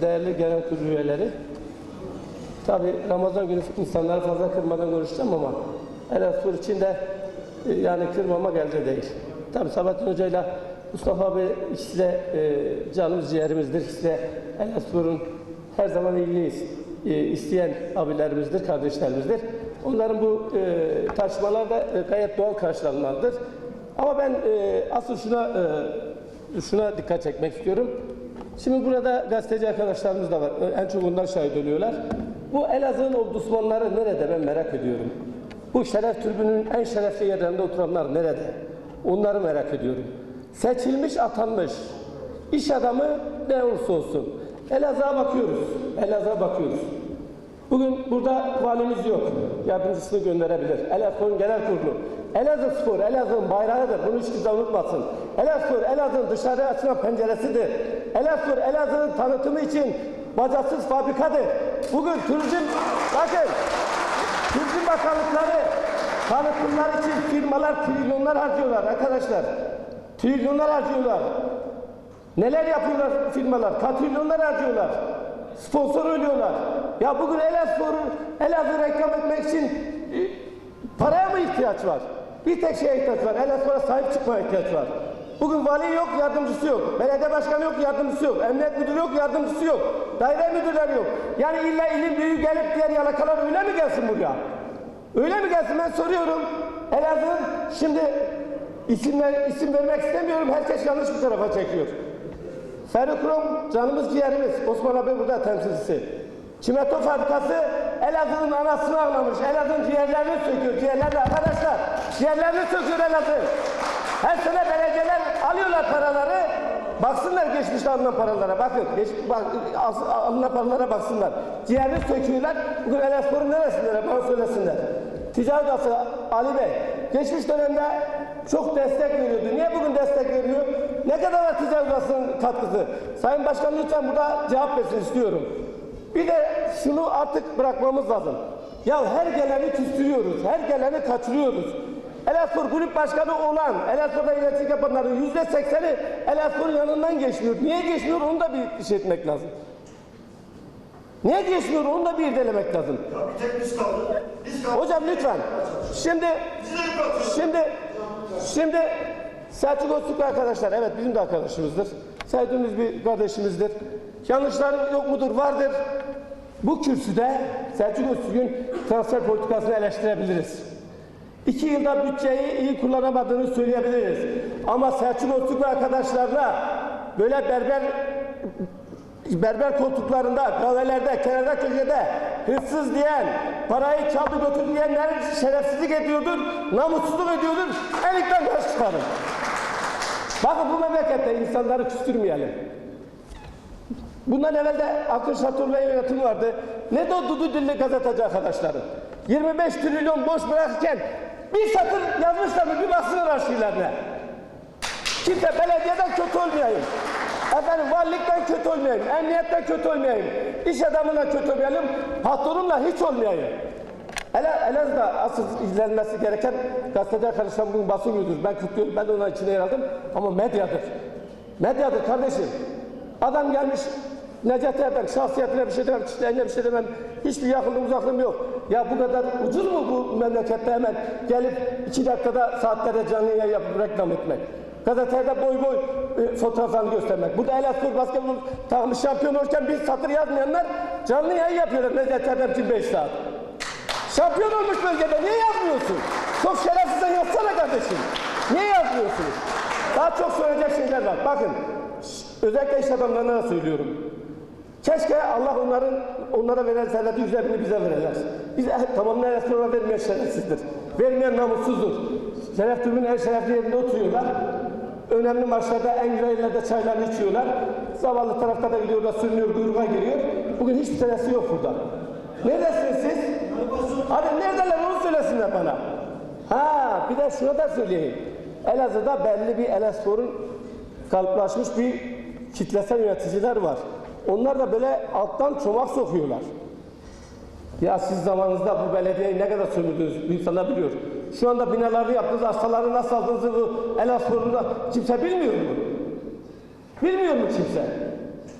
değerli genel kurulu üyeleri. Tabi Ramazan günü insanları fazla kırmadan konuşacağım ama Elazığ için de e, yani kırmamak elde değil. Tabi Sabahattin Hoca ile Mustafa abi ikisi de e, canımız ciğerimizdir. İkisi de Elazığ'ın her zaman iyiliği e, isteyen abilerimizdir, kardeşlerimizdir. Onların bu e, tartışmalar da e, gayet doğal karşılanmalıdır. Ama ben e, asıl şuna e, şuna dikkat çekmek istiyorum. Şimdi burada gazeteci arkadaşlarımız da var. En çok onlar şahit oluyorlar. Bu Elazığ'ın o Osmanlıları nerede ben merak ediyorum. Bu şeref tribünün en şerefli yerlerinde oturanlar nerede? Onları merak ediyorum. Seçilmiş, atanmış. iş adamı ne olursa olsun. Elazığ'a bakıyoruz. Elazığ'a bakıyoruz. Bugün burada valimiz yok. Yardımcısını gönderebilir. Elazığ'ın genel kurulu. Elazığ Spor, Elazığ'ın bayrağıdır. Bunu hiç kimse unutmasın. Elazığ, Elazığ'ın dışarı açılan penceresidir. Elazığ, Elazığ'ın tanıtımı için bacasız fabrikadır. Bugün turizm, bakın, turizm bakanlıkları tanıtımlar için firmalar trilyonlar harcıyorlar arkadaşlar. Trilyonlar harcıyorlar. Neler yapıyorlar firmalar? Katrilyonlar harcıyorlar. Sponsor ölüyorlar. Ya bugün Elazığ'ın Elazığ reklam etmek için e, paraya mı ihtiyaç var? Bir tek şeye ihtiyaç var. Elazığ'a sahip çıkmaya ihtiyaç var. Bugün vali yok, yardımcısı yok. Belediye başkanı yok, yardımcısı yok. Emniyet müdürü yok, yardımcısı yok. Daire müdürleri yok. Yani illa ilim büyüğü gelip diğer yalakalar öyle mi gelsin buraya? Öyle mi gelsin ben soruyorum. Elazığ'ın şimdi isimler, isim vermek istemiyorum. Herkes yanlış bir tarafa çekiyor. Ferrokrom canımız ciğerimiz. Osman abi burada temsilcisi. Çimento fabrikası Elazığ'ın anasını ağlamış. Elazığ'ın ciğerlerini söküyor. Ciğerlerini arkadaşlar. Ciğerlerini söküyor Elazığ. Her sene belediyeler alıyorlar paraları. Baksınlar geçmişte alınan paralara. Bakın geç, bak, alınan paralara baksınlar. Ciğerini söküyorlar. Bugün Elazığ'ın neresindeler bana söylesinler. Ticaret Odası Ali Bey geçmiş dönemde çok destek veriyordu. Niye bugün destek vermiyor? Ne kadar var ticaret odasının katkısı? Sayın Başkan lütfen burada cevap versin istiyorum. Bir de şunu artık bırakmamız lazım. Ya her geleni küstürüyoruz, her geleni kaçırıyoruz. Elazığ kulüp başkanı olan, Elazığ'da yöneticilik yapanların yüzde sekseni Elazığ'ın yanından geçmiyor. Niye geçmiyor onu da bir şey etmek lazım. Niye geçmiyor onu da bir irdelemek lazım. Ya bir tek biz kaldık. Biz kaldık. Hocam lütfen. Şimdi. Şimdi şimdi Selçuk Öztürk arkadaşlar evet bizim de arkadaşımızdır. Sevdiğimiz bir kardeşimizdir. Yanlışları yok mudur? Vardır. Bu kürsüde Selçuk Öztürk'ün transfer politikasını eleştirebiliriz. İki yılda bütçeyi iyi kullanamadığını söyleyebiliriz. Ama Selçuk Öztürk ve böyle berber berber koltuklarında, kahvelerde, kenarda köşede hırsız diyen, parayı çaldı götürdü diyenler şerefsizlik ediyordur, namussuzluk ediyordur. Elikten baş çıkarın. Bakın bu memlekette insanları küstürmeyelim. Bundan evvel de Akın Şatır'la yönetimi vardı. Ne de o dudu dilli gazeteci arkadaşlarım. 25 trilyon boş bırakırken bir satır yazmışlar mı bir baksınlar arşivlerine. Kimse belediyeden kötü olmayayım. Efendim valilikten kötü olmayayım. Emniyetten kötü olmayayım. İş adamına kötü olmayalım. Patronumla hiç olmayayım. Ele, Elazığ'da asıl izlenmesi gereken gazeteci arkadaşlar bugün basın yüzüdür. Ben kutluyorum. Ben de onun içine yer aldım. Ama medyadır. Medyadır kardeşim. Adam gelmiş Necati Erdem şahsiyetine bir şey demem, kişiliğine bir şey demem. Hiçbir yakınlığım uzaklığım yok. Ya bu kadar ucuz mu bu memlekette hemen gelip iki dakikada saatlerde canlı yayın yapıp reklam etmek? Gazetede boy boy e, fotoğraflarını göstermek. Burada Elazığ basketbol takımı şampiyon olurken bir satır yazmayanlar canlı yayın yapıyorlar Necati Erdem için 5 saat. Şampiyon olmuş bölgede niye yazmıyorsun? Çok şerefsizden yazsana kardeşim. Niye yazmıyorsunuz? Daha çok söyleyecek şeyler var. Bakın özellikle iş adamlarına da söylüyorum. Keşke Allah onların onlara verilen serveti üzerine bize verirler. Biz eh, tamam ne restorana vermeyen şerefsizdir. Vermeyen namussuzdur. Şeref tümünün en şerefli yerinde oturuyorlar. Önemli maçlarda en güzel yerlerde çaylarını içiyorlar. Zavallı tarafta da gidiyorlar, sürünüyor, kuyruğa giriyor. Bugün hiçbir tanesi yok burada. Neredesiniz siz? Hadi neredeler onu söylesinler bana. Ha bir de şunu da söyleyeyim. Elazığ'da belli bir Elazığ'ın kalıplaşmış bir kitlesel yöneticiler var. Onlar da böyle alttan çomak sokuyorlar. Ya siz zamanınızda bu belediyeyi ne kadar sömürdünüz insanlar biliyor. Şu anda binaları yaptınız, hastaları nasıl aldığınızı bu Elazığ'da kimse bilmiyor mu? Bilmiyor mu kimse?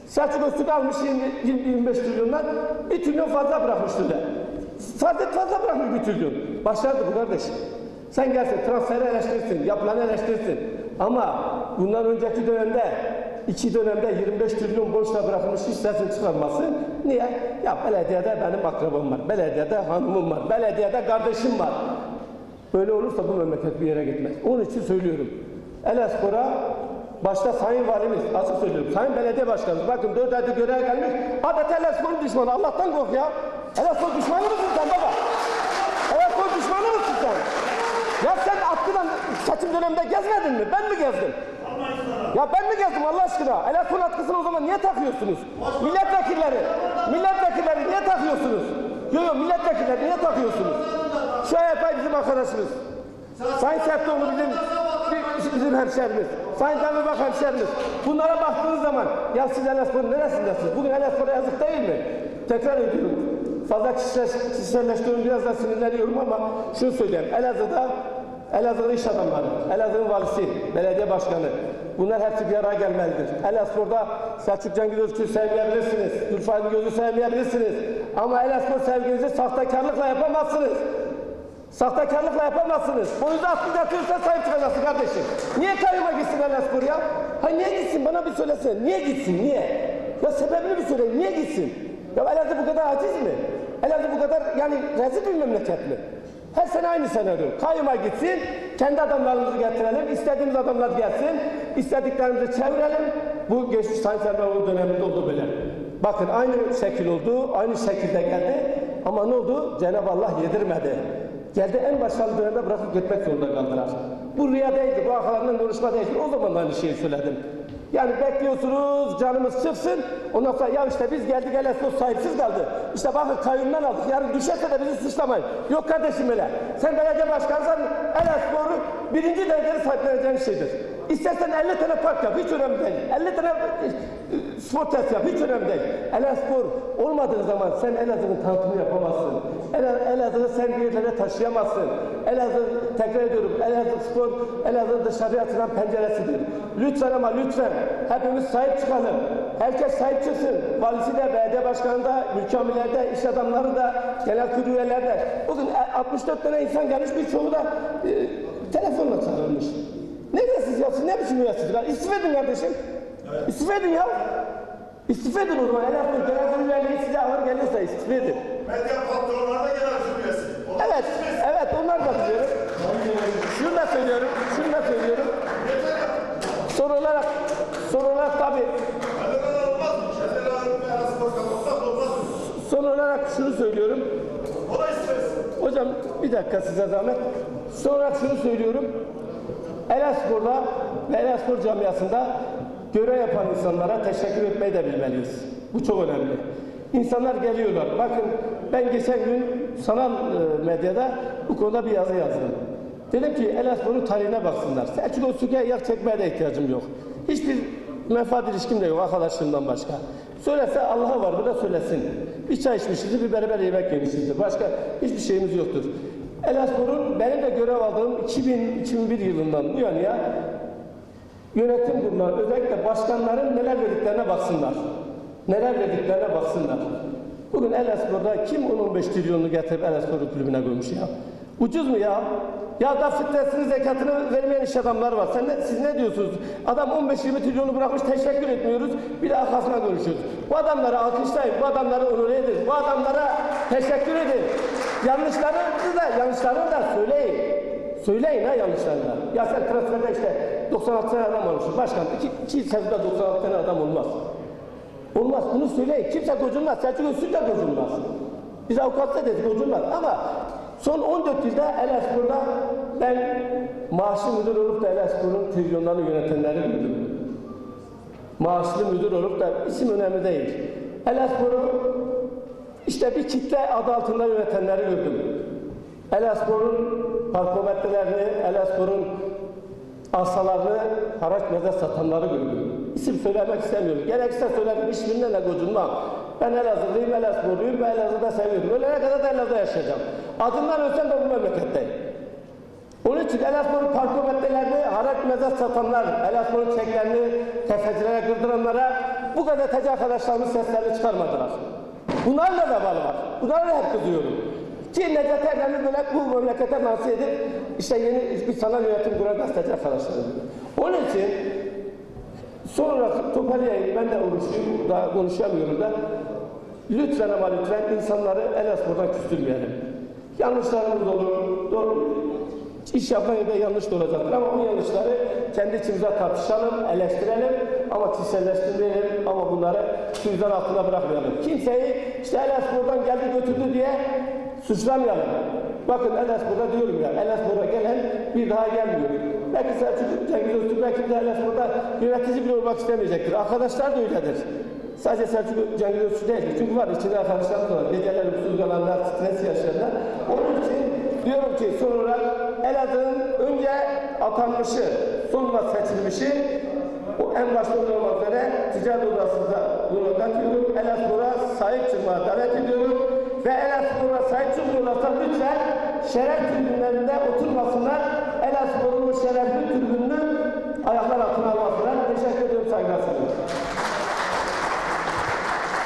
Selçuk Öztürk almış 20-25 trilyondan 1 trilyon fazla bırakmıştı de. Sadece fazla bırakmış 1 trilyon. Başardı bu kardeş. Sen gelsin transferi eleştirirsin, yapılanı eleştirirsin. Ama bundan önceki dönemde iki dönemde 25 trilyon borçla bırakılmış hiç sesini çıkarmasın. Niye? Ya belediyede benim akrabam var, belediyede hanımım var, belediyede kardeşim var. Böyle olursa bu memleket bir yere gitmez. Onun için söylüyorum. Elespor'a başta Sayın Valimiz, açık söylüyorum, Sayın Belediye Başkanımız, bakın dört aydır göreve gelmiş, adeta Elespor'un düşmanı, Allah'tan kork ya. Elespor düşmanı mısın sen baba? Elespor düşmanı mısın sen? Ya sen aklından seçim döneminde gezmedin mi? Ben mi gezdim? Ya ben gezdim Allah aşkına? Elespor atkısını o zaman niye takıyorsunuz? Milletvekilleri, milletvekilleri niye takıyorsunuz? Yok yok milletvekilleri niye takıyorsunuz? Şu Ayapay bizim arkadaşımız. Sayın Sertoğlu bizim bi- bizim hemşerimiz. Sayın Demirбak hemşerimiz. Bunlara baktığınız zaman ya siz Elazığ'ın neresindesiniz? Bugün Elazığ'a yazık değil mi? Tekrar ediyorum. Fazla kişiselleştiriyorum biraz da sinirleniyorum ama şunu söyleyeyim. Elazığ'da Elazığ'da iş adamları, Elazığ'ın valisi, belediye başkanı bunlar hepsi bir araya gelmelidir. Elazığ'da Selçuk Cengiz Öztürk'ü sevmeyebilirsiniz. Gülfahri Gözü sevmeyebilirsiniz. Ama Elazığ sevginizi sahtekarlıkla yapamazsınız. Sahtekarlıkla yapamazsınız. Boyunuzu aslında yatırırsa sahip çıkacaksın kardeşim. Niye kayyuma gitsin Elazığ ya? Ha niye gitsin bana bir söylesene. Niye gitsin niye? Ya sebebini bir söyle. Niye gitsin? Ya Elazığ bu kadar aciz mi? Elazığ bu kadar yani rezil bir memleket mi? Her sene aynı senaryo. Kayyuma gitsin, kendi adamlarımızı getirelim, istediğimiz adamlar gelsin, istediklerimizi çevirelim. Bu geçmiş Sayın Sermaroğlu döneminde oldu böyle. Bakın aynı şekil oldu, aynı şekilde geldi ama ne oldu? Cenab-ı Allah yedirmedi. Geldi en başarılı dönemde bırakıp gitmek zorunda kaldılar. Bu rüya değildi, bu arkalarından konuşma değildi. O zaman da aynı şeyi söyledim. Yani bekliyorsunuz, canımız çıksın. Ondan sonra ya işte biz geldik Elazığ sahipsiz kaldı. İşte bakın kayyumdan aldık. Yarın düşerse de bizi suçlamayın. Yok kardeşim öyle. Sen belediye başkansan Elazığ'ı birinci derecede sahipleneceğin şeydir. İstersen 50 tane park yap, hiç önemli değil. 50 tane e, spor tesisi yap, hiç önemli değil. Elazığ olmadığı zaman sen Elazığ'ın tanıtımı yapamazsın. Elazığ, Elazığ'ı sen bir yerlere taşıyamazsın. Elazığ, tekrar ediyorum, Elazığ spor, Elazığ dışarıya açılan penceresidir. Lütfen ama lütfen hepimiz sahip çıkalım. Herkes sahip çıksın. Valisi de, belediye başkanı da, mülkamiller de, iş adamları da, genel kurulu üyeleri de. Bugün e, 64 tane insan gelmiş, birçoğu da e, telefonla çağrılmış. Ne diyorsunuz ya? Ne biçim üyesiniz? lan? İstifa edin kardeşim. İstifa edin ya. İstifa edin o zaman. Elazığ genel kurulu üyeliği size ağır geliyorsa istifa edin. Medya patronları da genel üyesi. Onlar Evet, evet onlar da biliyorum. Şunu da söylüyorum, şunu da söylüyorum. Son olarak, son olarak tabii, son olarak şunu söylüyorum. Hocam bir dakika size zahmet. Son olarak şunu söylüyorum. Elaspor'da ve Elaspor camiasında görev yapan insanlara teşekkür etmeyi de bilmeliyiz. Bu çok önemli. İnsanlar geliyorlar. Bakın ben geçen gün sanal e, medyada bu konuda bir yazı yazdım. Dedim ki Elaspor'un tarihine baksınlar. Selçuk Öztürk'e yak çekmeye de ihtiyacım yok. Hiçbir menfaat ilişkim de yok arkadaşlarımdan başka. Söylese Allah'a var bu da söylesin. Bir çay içmişizdir, bir beraber yemek yemişizdir. Başka hiçbir şeyimiz yoktur. Elaspor'un benim de görev aldığım 2000-2001 yılından bu yana yönetim kurulları özellikle başkanların neler verdiklerine baksınlar. Neler verdiklerine baksınlar. Bugün Elaspor'da kim 10-15 trilyonunu getirip Elaspor kulübüne koymuş ya? Ucuz mu ya? Ya da fitresini zekatını vermeyen iş adamlar var. Sen ne, siz ne diyorsunuz? Adam 15-20 trilyonu bırakmış teşekkür etmiyoruz. Bir de arkasına konuşuyoruz. Bu adamları alkışlayın. Bu adamları onur edin. Bu adamlara teşekkür edin. Yanlışlarını da, yanlışlarını da söyleyin. Söyleyin ha yanlışlarını. Ya sen transferde işte 96 tane adam olmuşsun. Başkan iki, iki sezonda 96 tane adam olmaz. Olmaz bunu söyleyin. Kimse gocunmaz. Selçuk Öztürk de gocunmaz. Biz avukatla dedik gocunmaz. Ama son 14 yılda Elaspor'da ben maaşlı müdür olup da Elaspor'un trilyonlarını yönetenleri gördüm. Maaşlı müdür olup da isim önemli değil. Elaspor'u işte bir kitle adı altında yönetenleri gördüm. Elaspor'un parkometrelerini, Elaspor'un arsalarını haraç mezar satanları gördüm. İsim söylemek istemiyorum. Gerekirse söylerim, hiçbirinden de gocunmam. Ben Elazığlıyım, Elazığlıyım ve Elazığ'da seviyorum. Ölene kadar da Elazığ'da yaşayacağım. Adımdan ölsem de bu memleketteyim. Onun için Elazığ'ın parkometrelerini haraç mezar satanlar, Elazığ'ın çeklerini tefecilere kırdıranlara bu gazeteci arkadaşlarımız seslerini çıkarmadılar. Bunlarla da var var. Bunlarla hep kızıyorum. Ki Necdet Erdem'i böyle bu memlekete nasip edip işte yeni bir sanal yönetim kuran gazeteci arkadaşlarım. Onun için son olarak toparlayayım. Ben de konuşayım. Daha konuşamıyorum da. Lütfen ama lütfen insanları Elaspor'dan küstürmeyelim. Yanlışlarımız olur. Doğru. İş yapmaya da yanlış da olacaktır ama bu yanlışları kendi içimize tartışalım, eleştirelim ama kişiselleştirmeyelim ama bunları suyuzdan altına bırakmayalım. Kimseyi işte Elaspor'dan geldi götürdü diye suçlamayalım. Bakın Elaspor'da diyorum ya, Elaspor'a gelen bir daha gelmiyor. Belki Selçuk Cengiz Öztürk belki de Elaspor'da yönetici bile olmak istemeyecektir. Arkadaşlar da öyledir. Sadece Selçuk Cengiz Öztürk değil. Çünkü var içinde arkadaşlarımız var. Geceleri usul kalanlar, stres yaşayanlar. Onun için diyorum ki son olarak Elazığ'ın önce atanmışı, sonra seçilmişi o en başta olmak üzere ticaret odasında bunu katıyorum. Elazığ'a sahip çıkmaya davet ediyorum. Ve Elazığ'a sahip çıkmıyorlarsa lütfen şeref tribünlerinde oturmasınlar. En az korunmuş şerefli tribününü ayaklar altına almak.